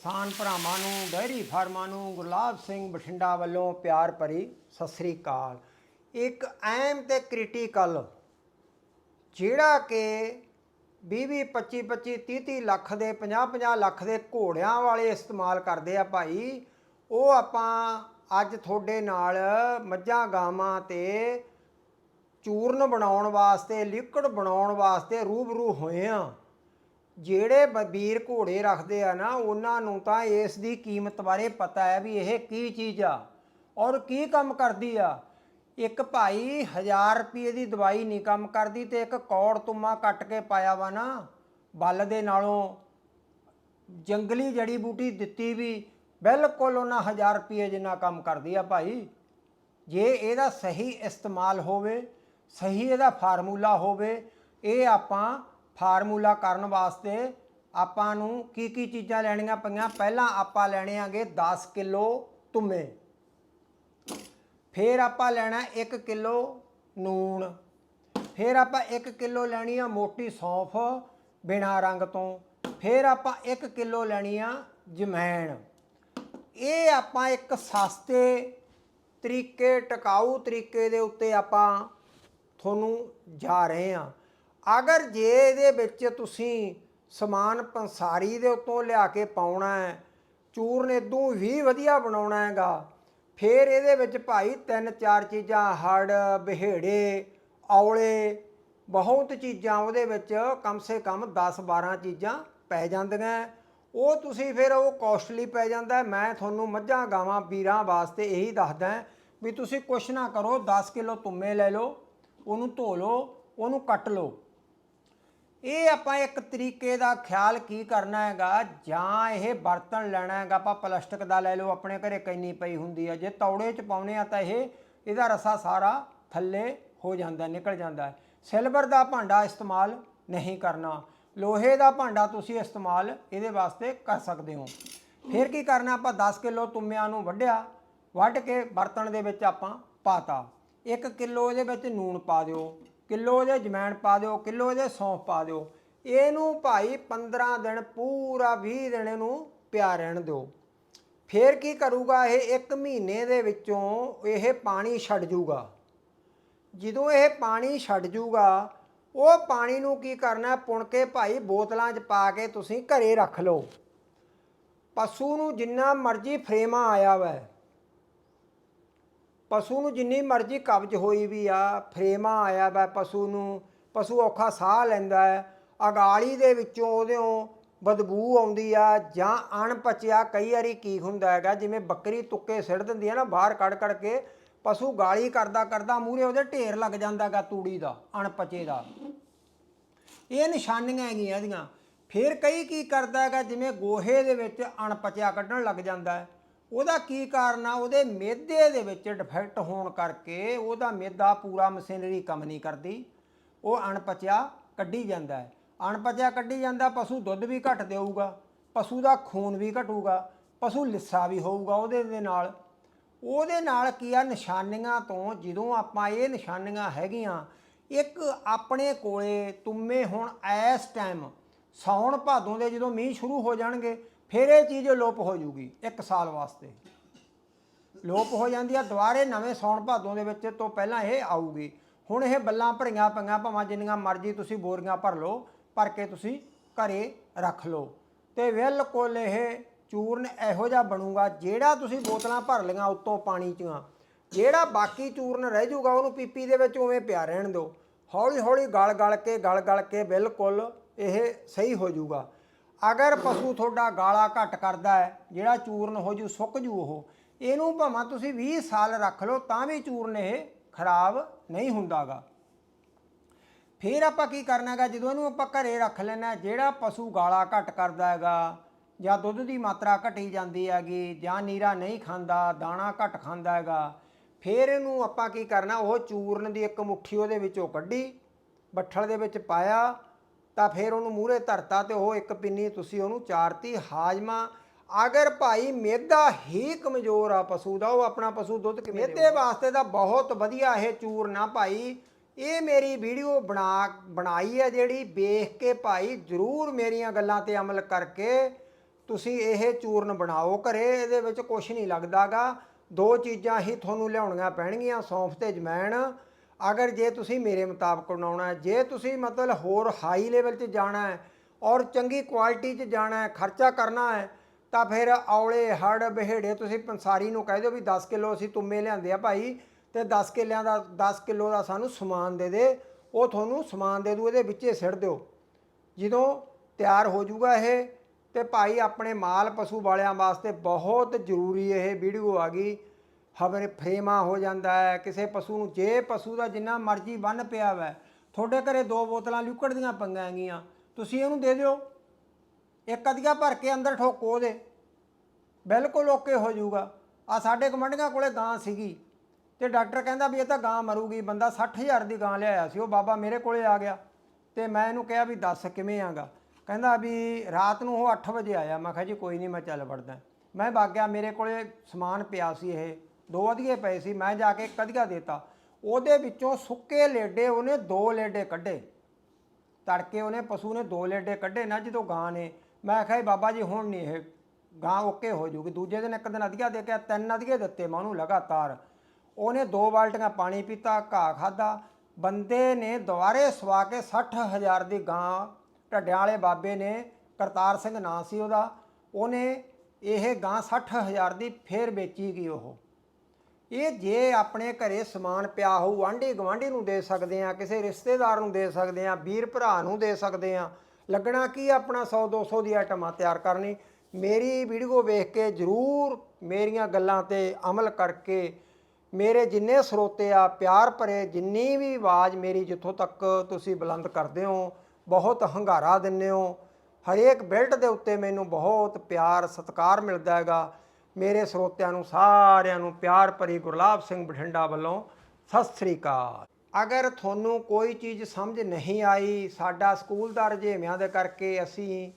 ਕਿਸਾਨ ਭਰਾਵਾਂ ਨੂੰ ਡੈਰੀ ਫਾਰਮਾਂ ਨੂੰ ਗੁਰਲਾਬ ਸਿੰਘ ਬਠਿੰਡਾ ਵੱਲੋਂ ਪਿਆਰ ਭਰੀ ਸਤਿ ਸ੍ਰੀ ਅਕਾਲ। ਇੱਕ ਅਹਿਮ ਤੇ ਕ੍ਰਿਟੀਕਲ ਜਿਹੜਾ ਕਿ 20 25 25 30 30 ਲੱਖ ਦੇ 50 50 ਲੱਖ ਦੇ ਘੋੜਿਆਂ ਵਾਲੇ ਇਸਤੇਮਾਲ ਕਰਦੇ ਆ ਭਾਈ। ਉਹ ਆਪਾਂ ਅੱਜ ਤੁਹਾਡੇ ਨਾਲ ਮੱਝਾਂ, ਗਾਵਾਂ ਤੇ ਚੂਰਨ ਬਣਾਉਣ ਵਾਸਤੇ ਲਿਕਵਿਡ ਬਣਾਉਣ ਵਾਸਤੇ ਰੂਬਰੂ ਹੋਏ ਆ। ਜਿਹੜੇ ਬ- ਵੀਰ ਘੋੜੇ ਰੱਖਦੇ ਆ ਨਾ, ਉਹਨਾਂ ਨੂੰ ਤਾਂ ਇਸ ਦੀ ਕੀਮਤ ਬਾਰੇ ਪਤਾ ਹੈ ਵੀ ਇਹ ਕੀ ਚੀਜ਼ ਆ ਔਰ ਕੀ ਕੰਮ ਕਰਦੀ ਆ। ਇੱਕ ਭਾਈ 1000 ਰੁਪਏ ਦੀ ਦਵਾਈ ਨਹੀਂ ਕੰਮ ਕਰਦੀ ਤੇ ਇੱਕ ਕੌੜ ਤੁਮਾ ਕੱਟ ਕੇ ਪਾਇਆ ਵਾ ਨਾ, ਬਲ ਦੇ ਨਾਲੋਂ। ਜੰਗਲੀ ਜੜੀ ਬੂਟੀ ਦਿੱਤੀ ਵੀ ਬਿਲਕੁਲ ਉਹਨਾਂ 1000 ਰੁਪਏ ਜਿੰਨਾ ਕੰਮ ਕਰਦੀ ਆ ਭਾਈ। ਜੇ ਇਹਦਾ ਸਹੀ ਇਸਤੇਮਾਲ ਹੋਵੇ, ਸਹੀ ਇਹਦਾ ਫਾਰਮੂਲਾ ਹੋਵੇ, ਇਹ ਆਪਾਂ ਫਾਰਮੂਲਾ ਕਰਨ ਵਾਸਤੇ ਆਪਾਂ ਨੂੰ ਕੀ ਕੀ ਚੀਜ਼ਾਂ ਲੈਣੀਆਂ ਪਈਆਂ? ਪਹਿਲਾਂ ਆਪਾਂ ਲੈਣੇ ਆਗੇ 10 ਕਿਲੋ ਤੁਮੇ ਫਿਰ ਆਪਾਂ ਲੈਣਾ 1 ਕਿਲੋ ਨੂਣ। ਫਿਰ ਆਪਾਂ 1 ਕਿਲੋ ਲੈਣੀ ਆ ਮੋਟੀ ਸੌਂਫ ਬਿਨਾ ਰੰਗ ਤੋਂ। ਫਿਰ ਆਪਾਂ 1 ਕਿਲੋ ਲੈਣੀ ਆ ਜਮੈਣ। ਇਹ ਆਪਾਂ ਇੱਕ ਸਸਤੇ ਤਰੀਕੇ, ਟਿਕਾਊ ਤਰੀਕੇ ਦੇ ਉੱਤੇ ਆਪਾਂ ਤੁਹਾਨੂੰ ਜਾ ਰਹੇ ਹਾਂ ਅਗਰ ਜੇ ਇਹਦੇ ਵਿੱਚ ਤੁਸੀਂ ਸਮਾਨ ਪੰਸਾਰੀ ਦੇ ਉੱਤੋਂ ਲਿਆ ਕੇ ਪਾਉਣਾ ਹੈ ਚੂਰਨ ਇਦੋਂ ਵੀ ਵਧੀਆ ਬਣਾਉਣਾ ਹੈਗਾ, ਫਿਰ ਇਹਦੇ ਵਿੱਚ ਭਾਈ ਤਿੰਨ ਚਾਰ ਚੀਜ਼ਾਂ ਹੜ ਬਿਹੇੜੇ, ਔਲੇ, ਬਹੁਤ ਚੀਜ਼ਾਂ ਉਹਦੇ ਵਿੱਚ ਕਮ ਸੇ ਕਮ 10 12 ਚੀਜ਼ਾਂ ਪੈ ਜਾਂਦੀਆਂ ਉਹ ਤੁਸੀਂ ਫਿਰ ਉਹ ਕੋਸਟਲੀ ਪੈ ਜਾਂਦਾ ਮੈਂ ਤੁਹਾਨੂੰ ਮੱਝਾਂ ਗਾਵਾਂ ਵੀਰਾਂ ਵਾਸਤੇ ਇਹੀ ਦੱਸਦਾ ਵੀ ਤੁਸੀਂ ਕੁਛ ਨਾ ਕਰੋ 10 ਕਿਲੋ ਤੁੰਮੇ ਲੈ ਲਓ, ਉਹਨੂੰ ਧੋ ਲਓ, ਉਹਨੂੰ ਕੱਟ ਲਓ। ਇਹ ਆਪਾਂ ਇੱਕ ਤਰੀਕੇ ਦਾ ਖਿਆਲ ਕੀ ਕਰਨਾ ਹੈਗਾ? ਜਾਂ ਇਹ ਬਰਤਨ ਲੈਣਾ ਹੈਗਾ? ਆਪਾਂ ਪਲਾਸਟਿਕ ਦਾ ਲੈ ਲਓ, ਆਪਣੇ ਘਰੇ ਕੈਨੀ ਪਈ ਹੁੰਦੀ ਹੈ ਜੇ ਤੌੜੇ 'ਚ ਪਾਉਨੇ ਆ ਤਾਂ ਇਹ, ਇਹਦਾ ਰਸਾ ਸਾਰਾ ਥੱਲੇ ਹੋ ਜਾਂਦਾ, ਨਿਕਲ ਜਾਂਦਾ ਸਿਲਵਰ ਦਾ ਭਾਂਡਾ ਇਸਤੇਮਾਲ ਨਹੀਂ ਕਰਨਾ। ਲੋਹੇ ਦਾ ਭਾਂਡਾ ਤੁਸੀਂ ਇਸਤੇਮਾਲ ਇਹਦੇ ਵਾਸਤੇ ਕਰ ਸਕਦੇ ਹੋ। ਫਿਰ ਕੀ ਕਰਨਾ? ਆਪਾਂ 10 ਕਿਲੋ ਤੁੰਮਿਆਂ ਨੂੰ ਵੱਢਿਆ, ਵੱਢ ਕੇ ਬਰਤਨ ਦੇ ਵਿੱਚ ਆਪਾਂ ਪਾਤਾ। 1 ਕਿਲੋ ਇਹਦੇ ਵਿੱਚ ਨੂਣ ਪਾ ਦਿਓ। ਕਿਲੋ ਇਹਦੇ ਜਮੈਣ ਪਾ ਦਿਓ, ਕਿਲੋ ਇਹਦੇ ਸੌਂਫ ਪਾ ਦਿਓ। ਇਹਨੂੰ ਭਾਈ 15 ਦਿਨ ਪੂਰਾ 20 ਦਿਨ ਇਹਨੂੰ ਪਿਆ ਰਹਿਣ ਦਿਓ। ਫਿਰ ਕੀ ਕਰੂਗਾ ਇਹ? 1 ਮਹੀਨੇ ਦੇ ਵਿੱਚੋਂ ਇਹ ਪਾਣੀ ਛੱਡ ਜੂਗਾ। ਜਦੋਂ ਇਹ ਪਾਣੀ ਛੱਡ ਜੂਗਾ, ਉਹ ਪਾਣੀ ਨੂੰ ਕੀ ਕਰਨਾ? ਪੁਣ ਕੇ ਭਾਈ ਬੋਤਲਾਂ 'ਚ ਪਾ ਕੇ ਤੁਸੀਂ ਘਰੇ ਰੱਖ ਲਓ। ਪਸ਼ੂ ਨੂੰ ਜਿੰਨਾ ਮਰਜ਼ੀ ਫਰੇਮਾ ਆਇਆ ਵੈ। ਪਸ਼ੂ ਨੂੰ ਜਿੰਨੀ ਮਰਜ਼ੀ ਕਬਜ਼ ਹੋਈ ਵੀ ਆ, ਫਰੇਮਾ ਆਇਆ ਵਾ ਪਸ਼ੂ ਨੂੰ, ਪਸ਼ੂ ਔਖਾ ਸਾਹ ਲੈਂਦਾ ਹੈ, ਅਗਾਲੀ ਦੇ ਵਿੱਚੋਂ ਉਹਦੇੋਂ ਬਦਬੂ ਆਉਂਦੀ ਆ ਜਾਂ ਅਣਪਚਿਆ ਕਈ ਵਾਰੀ ਕੀ ਹੁੰਦਾ ਹੈਗਾ, ਜਿਵੇਂ ਬੱਕਰੀ ਤੁੱਕੇ ਸਿੱਟ ਦਿੰਦੀ ਆ ਨਾ ਬਾਹਰ ਕੱਢ ਕੱਢ ਕੇ, ਪਸ਼ੂ ਗਾਲੀ ਕਰਦਾ ਕਰਦਾ ਮੂਹਰੇ ਉਹਦੇ ਢੇਰ ਲੱਗ ਜਾਂਦਾ ਹੈਗਾ ਤੂੜੀ ਦਾ, ਅਣਪਚੇ ਦਾ। ਇਹ ਨਿਸ਼ਾਨੀਆਂ ਹੈਗੀਆਂ ਇਹਦੀਆਂ। ਫਿਰ ਕਈ ਕੀ ਕਰਦਾ ਹੈਗਾ, ਜਿਵੇਂ ਗੋਹੇ ਦੇ ਵਿੱਚ ਅਣਪਚਿਆ ਕੱਢਣ ਲੱਗ ਜਾਂਦਾ ਹੈ। ਉਹਦਾ ਕੀ ਕਾਰਨ ਆ? ਉਹਦੇ ਮਿਹਦੇ ਦੇ ਵਿੱਚ ਡਿਫੈਕਟ ਹੋਣ ਕਰਕੇ ਉਹਦਾ ਮਿਹਦਾ ਪੂਰਾ ਮਸ਼ੀਨਰੀ ਕੰਮ ਨਹੀਂ ਕਰਦੀ। ਉਹ ਅਣਪਚਿਆ ਕੱਢੀ ਜਾਂਦਾ ਹੈ। ਅਣਪਚਿਆ ਕੱਢੀ ਜਾਂਦਾ, ਪਸ਼ੂ ਦੁੱਧ ਵੀ ਘੱਟ ਦੇਊਗਾ, ਪਸ਼ੂ ਦਾ ਖੂਨ ਵੀ ਘਟੂਗਾ, ਪਸ਼ੂ ਲਿੱਸਾ ਵੀ ਹੋਊਗਾ ਉਹਦੇ ਦੇ ਨਾਲ। ਉਹਦੇ ਨਾਲ ਕੀ ਆ? ਨਿਸ਼ਾਨੀਆਂ ਤੋਂ ਜਦੋਂ ਆਪਾਂ ਇਹ ਨਿਸ਼ਾਨੀਆਂ ਹੈਗੀਆਂ, ਇੱਕ ਆਪਣੇ ਕੋਲੇ ਤੁੰਮੇ ਹੁਣ ਇਸ ਟਾਈਮ ਸੌਣ ਭਾਦੋਂ ਦੇ ਜਦੋਂ ਮੀਂਹ ਸ਼ੁਰੂ ਹੋ ਜਾਣਗੇ ਫਿਰ ਇਹ ਚੀਜ਼ ਲੋਪ ਹੋ ਜੂਗੀ, ਇੱਕ ਸਾਲ ਵਾਸਤੇ। ਲੋਪ ਹੋ ਜਾਂਦੀ ਆ, ਦੁਬਾਰੇ ਨਵੇਂ ਸੌਣ ਭਾਦੋਂ ਦੇ ਵਿੱਚ ਤੋਂ ਪਹਿਲਾਂ ਇਹ ਆਊਗੀ। ਹੁਣ ਇਹ ਬੱਲਾਂ ਭਰੀਆਂ ਪਈਆਂ, ਭਾਵੇਂ ਜਿੰਨੀਆਂ ਮਰਜ਼ੀ ਤੁਸੀਂ ਬੋਰੀਆਂ ਭਰ ਲਓ, ਭਰ ਕੇ ਤੁਸੀਂ ਘਰੇ ਰੱਖ ਲਓ। ਤੇ ਬਿਲਕੁਲ ਇਹ ਚੂਰਨ ਇਹੋ ਜਿਹਾ ਬਣੂਗਾ, ਜਿਹੜਾ ਤੁਸੀਂ ਬੋਤਲਾਂ ਭਰ ਲਈਆਂ ਉੱਤੋਂ ਪਾਣੀ ਚੋਂ। ਜਿਹੜਾ ਬਾਕੀ ਚੂਰਨ ਰਹਿ ਜਾਊਗਾ ਉਹਨੂੰ ਪੀਪੀ ਦੇ ਵਿੱਚ ਉਵੇਂ ਪਿਆ ਰਹਿਣ ਦਿਓ। ਹੌਲੀ ਹੌਲੀ ਗਲ ਗਲ ਕੇ ਗਲ ਗਲ ਕੇ ਬਿਲਕੁਲ ਇਹ ਸਹੀ ਹੋ ਜਾਊਗਾ ਅਗਰ ਪਸ਼ੂ ਤੁਹਾਡਾ ਗਾਲਾ ਘੱਟ ਕਰਦਾ ਹੈ, ਜਿਹੜਾ ਚੂਰਨ ਹੋ ਜੂ, ਸੁੱਕ ਜੂ ਉਹ, ਇਹਨੂੰ ਭਾਵੇਂ ਤੁਸੀਂ 20 ਸਾਲ ਰੱਖ ਲਓ, ਤਾਂ ਵੀ ਚੂਰਨ ਇਹ ਖਰਾਬ ਨਹੀਂ ਹੁੰਦਾਗਾ। ਫਿਰ ਆਪਾਂ ਕੀ ਕਰਨਾ ਹੈਗਾ, ਜਦੋਂ ਇਹਨੂੰ ਆਪਾਂ ਘਰੇ ਰੱਖ ਲੈਣਾ ਜਿਹੜਾ ਪਸ਼ੂ ਗਾਲਾ ਘੱਟ ਕਰਦਾ ਹੈਗਾ, ਜਾਂ ਦੁੱਧ ਦੀ ਮਾਤਰਾ ਘਟੀ ਜਾਂਦੀ ਹੈਗੀ, ਜਾਂ ਨੀਰਾ ਨਹੀਂ ਖਾਂਦਾ, ਦਾਣਾ ਘੱਟ ਖਾਂਦਾ ਹੈਗਾ, ਫਿਰ ਇਹਨੂੰ ਆਪਾਂ ਕੀ ਕਰਨਾ, ਉਹ ਚੂਰਨ ਦੀ ਇੱਕ ਮੁੱਠੀ ਉਹਦੇ ਵਿੱਚੋਂ ਕੱਢੀ, ਬੱਠਲ ਦੇ ਵਿੱਚ ਪਾਇਆ ਤਾਂ ਫਿਰ ਉਹਨੂੰ ਮੂਹਰੇ ਧਰਤਾ ਤੇ ਉਹ ਇੱਕ ਪਿੰਨੀ ਤੁਸੀਂ ਉਹਨੂੰ ਚਾਰਤੀ ਹਾਜਮਾ। ਅਗਰ ਭਾਈ ਮਿਹਦਾ ਹੀ ਕਮਜ਼ੋਰ ਆ ਪਸ਼ੂ ਦਾ ਉਹ ਆਪਣਾ ਪਸ਼ੂ ਦੁੱਧ ਕਿਵੇਂ ਮਿਹਦੇ ਵਾਸਤੇ ਤਾਂ ਬਹੁਤ ਵਧੀਆ ਇਹ ਚੂਰਨ ਆ ਭਾਈ। ਇਹ ਮੇਰੀ ਵੀਡੀਓ ਬਣਾ ਬਣਾਈ ਹੈ ਜਿਹੜੀ ਵੇਖ ਕੇ ਭਾਈ ਜਰੂਰ ਮੇਰੀਆਂ ਗੱਲਾਂ ਤੇ ਅਮਲ ਕਰਕੇ ਤੁਸੀਂ ਇਹ ਚੂਰਨ ਬਣਾਓ ਘਰੇ ਇਹਦੇ ਵਿੱਚ ਕੁਝ ਨਹੀਂ ਲੱਗਦਾਗਾ। ਦੋ ਚੀਜ਼ਾਂ ਹੀ ਤੁਹਾਨੂੰ ਲਿਆਉਣੀਆਂ ਪੈਣਗੀਆਂ ਸੌਂਫ ਤੇ ਜਮੈਣ। ਅਗਰ ਜੇ ਤੁਸੀਂ ਮੇਰੇ ਮੁਤਾਬਕ ਬਣਾਉਣਾ ਜੇ ਤੁਸੀਂ ਮਤਲਬ ਹੋਰ ਹਾਈ ਲੈਵਲ 'ਚ ਜਾਣਾ ਹੈ ਔਰ ਚੰਗੀ ਕੁਆਲਿਟੀ 'ਚ ਜਾਣਾ ਹੈ, ਖਰਚਾ ਕਰਨਾ ਹੈ, ਤਾਂ ਫਿਰ ਔਲੇ ਹੜ ਬਹਿੜੇ ਤੁਸੀਂ ਪੰਸਾਰੀ ਨੂੰ ਕਹਿ ਦਿਓ ਵੀ 10 ਕਿਲੋ ਅਸੀਂ ਤੁੰਮੇ ਲਿਆਂਦੇ ਆ ਭਾਈ ਤੇ 10 ਕਿੱਲਿਆਂ ਦਾ 10 ਕਿਲੋ ਦਾ ਸਾਨੂੰ ਸਮਾਨ ਦੇ ਦੇ, ਉਹ ਤੁਹਾਨੂੰ ਸਮਾਨ ਦੇ ਦੂ, ਇਹਦੇ ਵਿੱਚੇ ਸਿੱਟ ਦਿਓ। ਜਦੋਂ ਤਿਆਰ ਹੋ ਜਾਊਗਾ ਇਹ, ਤੇ ਭਾਈ ਆਪਣੇ ਮਾਲ ਪਸ਼ੂ ਵਾਲਿਆਂ ਵਾਸਤੇ ਬਹੁਤ ਜ਼ਰੂਰੀ ਇਹ ਵੀਡੀਓ ਆ ਗਈ। ਹਵਰੇ ਫਰੇਮਾ ਹੋ ਜਾਂਦਾ ਹੈ, ਕਿਸੇ ਪਸ਼ੂ ਨੂੰ ਜੇ ਪਸ਼ੂ ਦਾ ਜਿੰਨਾ ਮਰਜ਼ੀ ਬੰਨ ਪਿਆ ਵੈ, ਤੁਹਾਡੇ ਘਰੇ ਦੋ ਬੋਤਲਾਂ ਲਿਕਵਿਡ ਦੀਆਂ ਪੰਗਾਂ ਹੈਗੀਆਂ, ਤੁਸੀਂ ਇਹਨੂੰ ਦੇ ਦਿਓ। ਇੱਕ ਅਧੀਆ ਭਰ ਕੇ ਅੰਦਰ ਠੋਕੋ ਦੇ ਬਿਲਕੁਲ ਓਕੇ ਹੋ ਜਾਊਗਾ। ਆ ਸਾਡੇ ਕਮੰਡੀਆਂ ਕੋਲੇ ਗਾਂ ਸੀਗੀ ਤੇ ਡਾਕਟਰ ਕਹਿੰਦਾ ਵੀ ਇਹ ਤਾਂ ਗਾਂ ਮਰੂਗੀ, ਬੰਦਾ 60000 ਦੀ ਗਾਂ ਲਿਆਇਆ ਸੀ, ਉਹ ਬਾਬਾ ਮੇਰੇ ਕੋਲੇ ਆ ਗਿਆ ਤੇ ਮੈਂ ਇਹਨੂੰ ਕਿਹਾ ਵੀ ਦੱਸ ਕਿਵੇਂ ਆਂਗਾ। ਕਹਿੰਦਾ ਵੀ ਰਾਤ ਨੂੰ ਉਹ 8 ਵਜੇ ਆਇਆ, ਮੈਂ ਕਿਹਾ ਜੀ ਕੋਈ ਨਹੀਂ ਮੈਂ ਚੱਲ ਵੜਦਾ। ਮੈਂ ਵਗ ਮੇਰੇ ਕੋਲੇ ਸਮਾਨ ਪਿਆ ਸੀ ਇਹ। ਦੋ ਅਧੀਏ ਪਏ ਸੀ, ਮੈਂ ਜਾ ਕੇ ਇੱਕ ਅਧੀਆ ਦੇਤਾ। ਉਹਦੇ ਵਿੱਚੋਂ ਸੁੱਕੇ ਲੇਡੇ ਉਹਨੇ ਦੋ ਲੇਡੇ ਕੱਢੇ। ਤੜਕੇ ਉਹਨੇ ਪਸ਼ੂ ਨੇ ਦੋ ਲੇਡੇ ਕੱਢੇ, ਨਾ ਜਦੋਂ ਗਾਂ ਨੇ। ਮੈਂ ਕਿਹਾ ਜੀ ਬਾਬਾ ਜੀ, ਹੁਣ ਨਹੀਂ ਇਹ ਗਾਂ ਓਕੇ ਹੋ ਜੂਗੀ। ਦੂਜੇ ਦਿਨ ਇੱਕ ਦਿਨ ਅਧੀਆ ਦੇ ਕੇ ਤਿੰਨ ਅਧੀਏ ਦਿੱਤੇ ਮੈਂ ਉਹਨੂੰ ਲਗਾਤਾਰ। ਉਹਨੇ ਦੋ ਬਾਲਟੀਆਂ ਪਾਣੀ ਪੀਤਾ, ਘਾਹ ਖਾਦਾ ਬੰਦੇ ਨੇ ਦੁਬਾਰੇ ਸਵਾ ਕੇ 60000 ਦੀ ਗਾਂ ਢੱਡਿਆਂ ਵਾਲੇ ਬਾਬੇ ਨੇ, ਕਰਤਾਰ ਸਿੰਘ ਨਾਂ ਸੀ ਉਹਦਾ। ਉਹਨੇ ਇਹ ਗਾਂ 60000 ਦੀ ਫੇਰ ਵੇਚੀ ਗਈ ਉਹ। ਇਹ ਜੇ ਆਪਣੇ ਘਰੇ ਸਮਾਨ ਪਿਆ ਹੋਊ, ਆਂਢੀ ਗਵਾਂਢੀ ਨੂੰ ਦੇ ਸਕਦੇ ਆ ਕਿਸੇ ਰਿਸ਼ਤੇਦਾਰ ਨੂੰ ਦੇ ਸਕਦੇ ਆ ਵੀਰ ਭਰਾ ਨੂੰ ਦੇ ਸਕਦੇ ਆ ਲੱਗਣਾ ਕੀ ਆ ਆਪਣਾ 100 200 ਦੀ ਆਈਟਮਾਂ ਤਿਆਰ ਕਰਨੀ? ਮੇਰੀ ਵੀਡੀਓ ਵੇਖ ਕੇ ਜਰੂਰ ਮੇਰੀਆਂ ਗੱਲਾਂ ਤੇ ਅਮਲ ਕਰਕੇ ਮੇਰੇ ਜਿੰਨੇ ਸਰੋਤੇ ਆ, ਪਿਆਰ ਭਰੇ, ਜਿੰਨੀ ਵੀ ਆਵਾਜ਼ ਮੇਰੀ ਜਿੱਥੋਂ ਤੱਕ ਤੁਸੀਂ ਬੁਲੰਦ ਕਰਦੇ ਹੋ, ਬਹੁਤ ਹੰਗਾਰਾ ਦਿੰਦੇ ਹੋ। ਹਰੇਕ ਬਿਲਟ ਦੇ ਉੱਤੇ ਮੈਨੂੰ ਬਹੁਤ ਪਿਆਰ, ਸਤਿਕਾਰ ਮਿਲਦਾ ਹੈਗਾ। ਮੇਰੇ ਸਰੋਤਿਆਂ ਨੂੰ ਸਾਰਿਆਂ ਨੂੰ ਪਿਆਰ ਭਰੀ ਗੁਰਲਾਬ ਸਿੰਘ ਬਠਿੰਡਾ ਵੱਲੋਂ ਸਤਿ ਸ੍ਰੀ ਅਕਾਲ। ਅਗਰ ਤੁਹਾਨੂੰ ਕੋਈ ਚੀਜ਼ ਸਮਝ ਨਹੀਂ ਆਈ, ਸਾਡਾ ਸਕੂਲ ਦਾ ਰੁਝੇਵਿਆਂ ਦੇ ਕਰਕੇ ਅਸੀਂ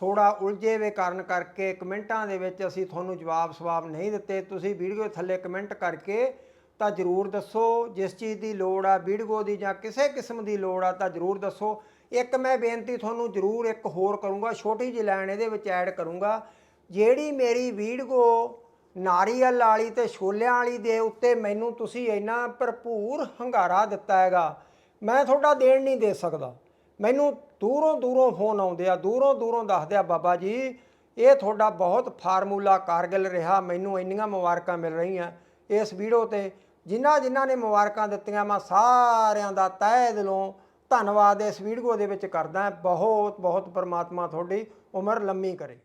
ਥੋੜਾ ਉਲਝੇ ਵੇ ਕਾਰਨ ਕਰਕੇ ਕਮੈਂਟਾਂ ਦੇ ਵਿੱਚ ਅਸੀਂ ਤੁਹਾਨੂੰ ਜਵਾਬ ਸਵਾਬ ਨਹੀਂ ਦਿੱਤੇ। ਤੁਸੀਂ ਵੀਡੀਓ ਥੱਲੇ ਕਮੈਂਟ ਕਰਕੇ ਤਾਂ ਜਰੂਰ ਦੱਸੋ। ਜਿਸ ਚੀਜ਼ ਦੀ ਲੋੜ ਆ, ਵੀਡੀਓ ਦੀ ਜਾਂ ਕਿਸੇ ਕਿਸਮ ਦੀ ਲੋੜ ਆ, ਤਾਂ ਜਰੂਰ ਦੱਸੋ। ਇੱਕ ਮੈਂ ਬੇਨਤੀ ਤੁਹਾਨੂੰ ਜਰੂਰ ਇੱਕ ਹੋਰ ਕਰੂੰਗਾ, ਛੋਟੀ ਜਿਹੀ ਲਾਈਨ ਇਹਦੇ ਵਿੱਚ ਐਡ ਕਰੂੰਗਾ। ਜਿਹੜੀ ਮੇਰੀ ਵੀਡੀਓ ਨਾਰੀਅਲ ਵਾਲੀ ਤੇ ਛੋਲਿਆਂ ਵਾਲੀ ਦੇ ਉੱਤੇ ਮੈਨੂੰ ਤੁਸੀਂ ਇੰਨਾ ਭਰਪੂਰ ਹੰਗਾਰਾ ਦਿੱਤਾ ਹੈਗਾ, ਮੈਂ ਤੁਹਾਡਾ ਦੇਣ ਨਹੀਂ ਦੇ ਸਕਦਾ। ਮੈਨੂੰ ਦੂਰੋਂ ਦੂਰੋਂ ਫੋਨ ਆਉਂਦੇ ਆ, ਦੂਰੋਂ ਦੂਰੋਂ ਦੱਸਦੇ ਆ, ਬਾਬਾ ਜੀ, ਇਹ ਤੁਹਾਡਾ ਬਹੁਤ ਫਾਰਮੂਲਾ ਕਾਰਗਲ ਰਿਹਾ, ਮੈਨੂੰ ਇੰਨੀਆਂ ਮੁਬਾਰਕਾਂ ਮਿਲ ਰਹੀਆਂ ਇਸ ਵੀਡੀਓ ਤੇ। ਜਿਨ੍ਹਾਂ ਜਿਨ੍ਹਾਂ ਨੇ ਮੁਬਾਰਕਾਂ ਦਿੱਤੀਆਂ, ਮੈਂ ਸਾਰਿਆਂ ਦਾ ਤਹਿ ਦਿਲੋਂ ਧੰਨਵਾਦ ਇਸ ਵੀਡੀਓ ਦੇ ਵਿੱਚ ਕਰਦਾ। ਬਹੁਤ ਬਹੁਤ ਪਰਮਾਤਮਾ ਤੁਹਾਡੀ ਉਮਰ ਲੰਮੀ ਕਰੇ।